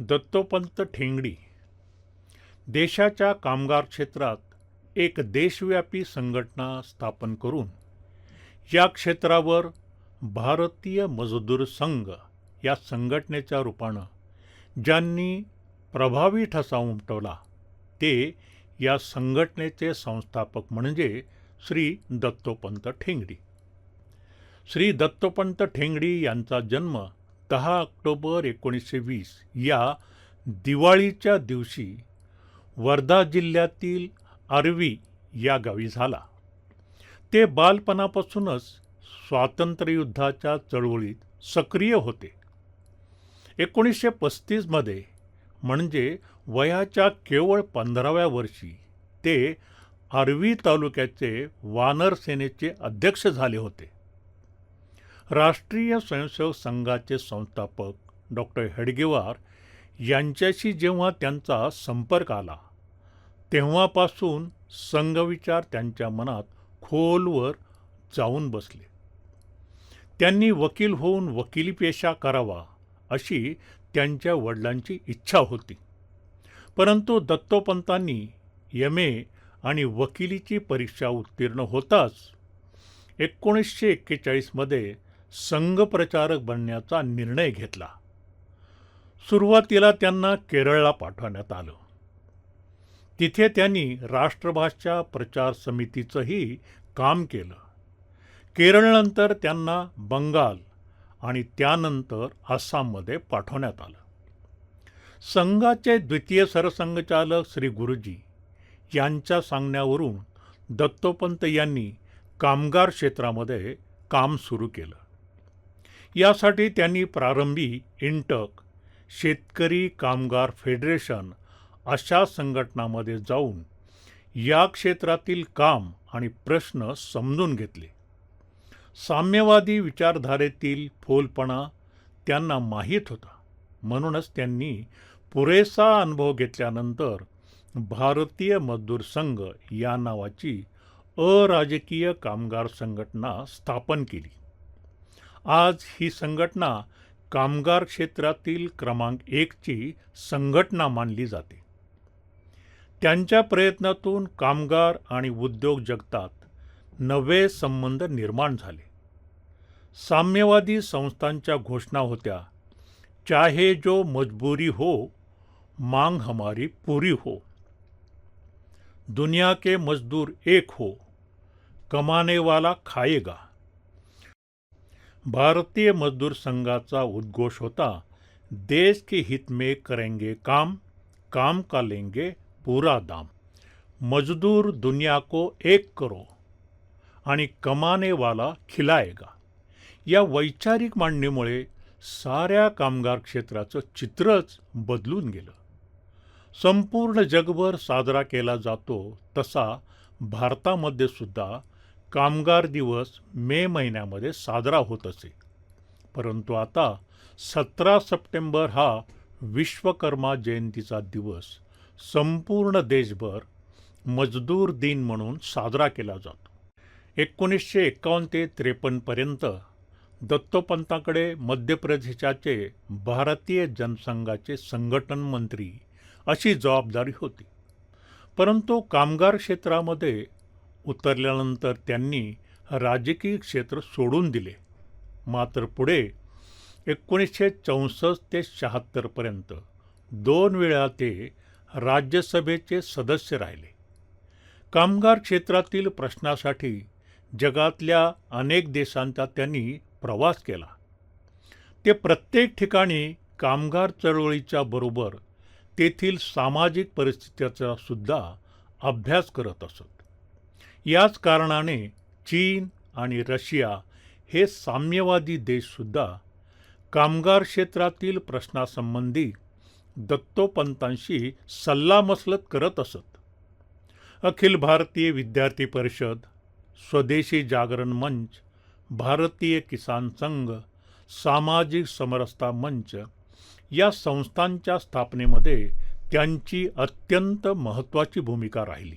दत्तोपंत ठेंगडी. देशाच्या कामगार क्षेत्रात एक देशव्यापी संघटना स्थापन करून या क्षेत्रावर भारतीय मजदूर संघ या संघटनेच्या रूपानं ज्यांनी प्रभावी ठसा उमटवला ते या संघटनेचे संस्थापक म्हणजे श्री दत्तोपंत ठेंगडी. श्री दत्तोपंत ठेंगडी यांचा जन्म दहा ऑक्टोबर एकोणीसशे वीस या दिवाळीच्या दिवशी वर्धा जिल्ह्यातील आर्वी या गावी झाला. ते बालपणापासूनच स्वातंत्र्ययुद्धाच्या चळवळीत सक्रिय होते. एकोणीसशे पस्तीसमध्ये म्हणजे वयाच्या केवळ पंधराव्या वर्षी ते आर्वी तालुक्याचे वानर सेनेचे अध्यक्ष झाले होते. राष्ट्रीय स्वयंसेवक संघाचे संस्थापक डॉक्टर हेडगेवार यांच्याशी जेव्हा त्यांचा संपर्क आला तेव्हापासून संघविचार त्यांच्या मनात खोलवर जाऊन बसले. त्यांनी वकील होऊन वकिली पेशा करावा अशी त्यांच्या वडिलांची इच्छा होती. परंतु दत्तोपंतांनी एम ए आणि वकिलीची परीक्षा उत्तीर्ण होताच एकोणीसशे एक्केचाळीसमध्ये संघप्रचारक बनण्याचा निर्णय घेतला. सुरुवातीला त्यांना केरळला पाठवण्यात आलं. तिथे त्यांनी राष्ट्रभाषा प्रचार समितीचंही काम केलं. केरळनंतर त्यांना बंगाल आणि त्यानंतर आसाममध्ये पाठवण्यात आलं. संघाचे द्वितीय सरसंघचालक श्री गुरुजी यांच्या सांगण्यावरून दत्तोपंत यांनी कामगार क्षेत्रामध्ये काम सुरू केलं. यासाठी त्यांनी प्रारंभी इंटक शेतकरी कामगार फेडरेशन अशा संघटनामध्ये जाऊन या क्षेत्रातील काम आणि प्रश्न समजून घेतले. साम्यवादी विचारधारेतील फोलपणा त्यांना माहीत होता. म्हणूनच त्यांनी पुरेसा अनुभव घेतल्यानंतर भारतीय मजदूर संघ या नावाची अराजकीय कामगार संघटना स्थापन केली. आज ही संघटना कामगार क्षेत्रातील क्रमांक एकची संघटना मानली जाते. त्यांच्या प्रयत्नातून कामगार आणि उद्योग जगतात. नवे संबंध निर्माण झाले. साम्यवादी संस्थांच्या घोषणा होत्या. चाहे जो मजबूरी हो मांग हमारी पूरी हो. दुनिया के मजदूर एक हो कमाने वाला खाएगा. भारतीय मजदूर संघाचा उद्घोष होता. देश के हित में करेंगे काम काम का लेंगे पूरा दाम. मजदूर दुनिया को एक करो आणि कमाने वाला खिलाएगा. या वैचारिक मांडणीमुळे साऱ्या कामगार क्षेत्राचं चित्रच बदलून गेलं. संपूर्ण जगभर साजरा केला जातो तसा भारतामध्ये सुद्धा कामगार दिवस मे महिन्यामध्ये साजरा होत असे. परंतु आता सतरा सप्टेंबर हा विश्वकर्मा जयंतीचा दिवस संपूर्ण देशभर मजदूर दिन म्हणून साजरा केला जातो. एकोणीसशे एकावन्न ते त्रेपन्नपर्यंत दत्तोपंताकडे मध्य प्रदेशाचे भारतीय जनसंघाचे संघटन मंत्री अशी जबाबदारी होती. परंतु कामगार क्षेत्रामध्ये उतरल्यानंतर त्यांनी राजकीय क्षेत्र सोडून दिले. मात्र पुढे एकोणीसशे चौसष्ट ते शहात्तरपर्यंत दोन वेळा ते राज्यसभेचे सदस्य राहिले. कामगार क्षेत्रातील प्रश्नासाठी जगातल्या अनेक देशांचा त्यांनी प्रवास केला. ते प्रत्येक ठिकाणी कामगार चळवळीच्या बरोबर तेथील सामाजिक परिस्थितीचा सुद्धा अभ्यास करत असत. याच कारणाने चीन आणि रशिया हे साम्यवादी देशसुद्धा कामगार क्षेत्रातील प्रश्नासंबंधी दत्तोपंतांशी सल्लामसलत करत असत. अखिल भारतीय विद्यार्थी परिषद स्वदेशी जागरण मंच भारतीय किसान संघ सामाजिक समरसता मंच या संस्थांच्या स्थापनेमध्ये त्यांची अत्यंत महत्त्वाची भूमिका राहिली.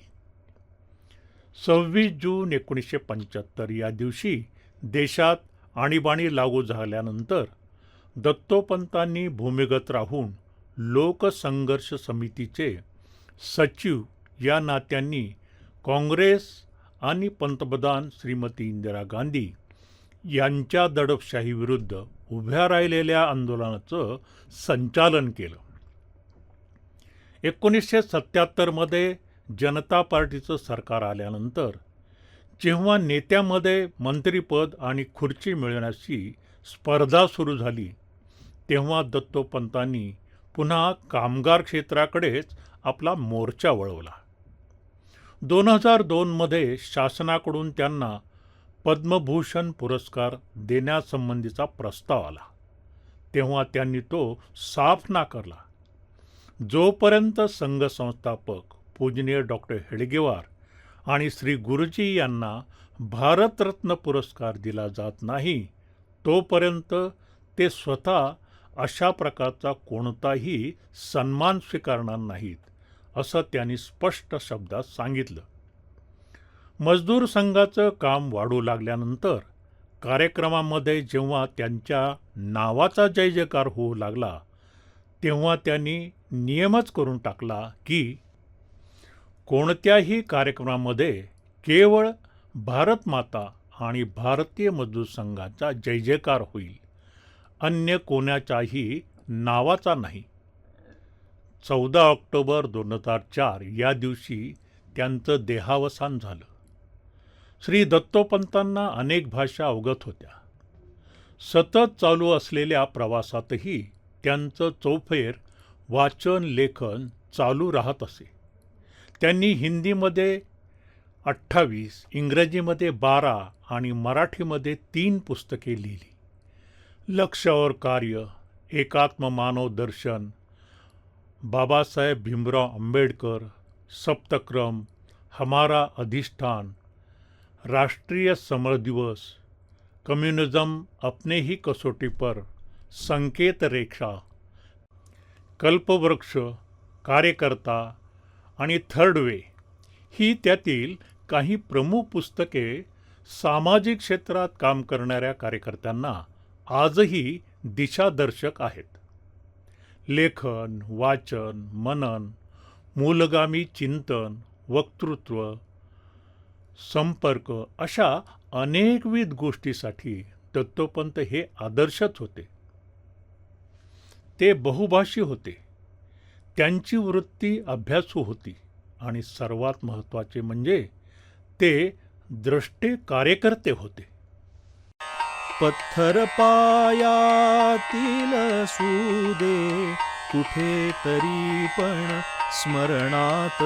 सव्वीस जून एकोणीसशे पंच्याहत्तर या दिवशी देशात आणीबाणी लागू झाल्यानंतर दत्तोपंतांनी भूमिगत राहून लोकसंघर्ष समितीचे सचिव या नात्यांनी काँग्रेस आणि पंतप्रधान श्रीमती इंदिरा गांधी यांच्या दडपशाहीविरुद्ध उभ्या राहिलेल्या आंदोलनाचं संचालन केलं. एकोणीसशे सत्याहत्तरमध्ये जनता पार्टीचं सरकार आल्यानंतर जेव्हा नेत्यामध्ये मंत्रिपद आणि खुर्ची मिळवण्याची स्पर्धा सुरू झाली तेव्हा दत्तोपंतांनी पुन्हा कामगार क्षेत्राकडेच आपला मोर्चा वळवला. दोन हजार दोनमध्ये शासनाकडून त्यांना पद्मभूषण पुरस्कार देण्यासंबंधीचा प्रस्ताव आला. तेव्हा त्यांनी तो साफ नाकारला. जोपर्यंत संघ संस्थापक पूजनीय डॉक्टर हेडगेवार आणि श्री गुरुजी यांना भारतरत्न पुरस्कार दिला जात नाही तोपर्यंत ते स्वतः अशा प्रकारचा कोणताही सन्मान स्वीकारणार नाहीत असं त्यांनी स्पष्ट शब्दात सांगितलं. मजदूर संघाचं काम वाढू लागल्यानंतर कार्यक्रमामध्ये जेव्हा त्यांच्या नावाचा जय जयकार होऊ लागला तेव्हा त्यांनी नियमच करून टाकला की कोणत्याही कार्यक्रमामध्ये केवळ भारत माता आणि भारतीय मजदूर संघाचा जय जयकार होईल. अन्य कोणाच्याही नावाचा नाही. चौदा ऑक्टोबर दोन हजार चार या दिवशी त्यांचं देहावसान झालं. श्री दत्तोपंतांना अनेक भाषा अवगत होत्या. सतत चालू असलेल्या प्रवासातही त्यांचं चौफेर वाचन लेखन चालू राहत असे. त्यांनी हिंदीमध्ये अठ्ठावीस इंग्रजीमध्ये बारा आणि मराठीमध्ये तीन पुस्तके लिहिली. लक्ष और कार्य एकात्म मानव दर्शन बाबासाहेब भीमराव आंबेडकर सप्तक्रम हमारा अधिष्ठान राष्ट्रीय समर दिवस कम्युनिज्म अपने ही कसोटी पर संकेत रेखा कल्पवृक्ष कार्यकर्ता आणि थर्ड वे ही त्यातील काही प्रमुख पुस्तके सामाजिक क्षेत्रात काम करणाऱ्या कार्यकर्त्यांना आजही दिशादर्शक आहेत. लेखन वाचन मनन मूलगामी चिंतन वक्तृत्व संपर्क अशा अनेकविध गोष्टीसाठी दत्तोपंत हे आदर्शच होते. ते बहुभाषी होते. त्यांची वृत्ती अभ्यासू होती आणि सर्वात महत्त्वाचे म्हणजे ते द्रष्टे कार्यकर्ते होते. पत्थर पायातील सुदे कुठे तरी पण स्मरणात.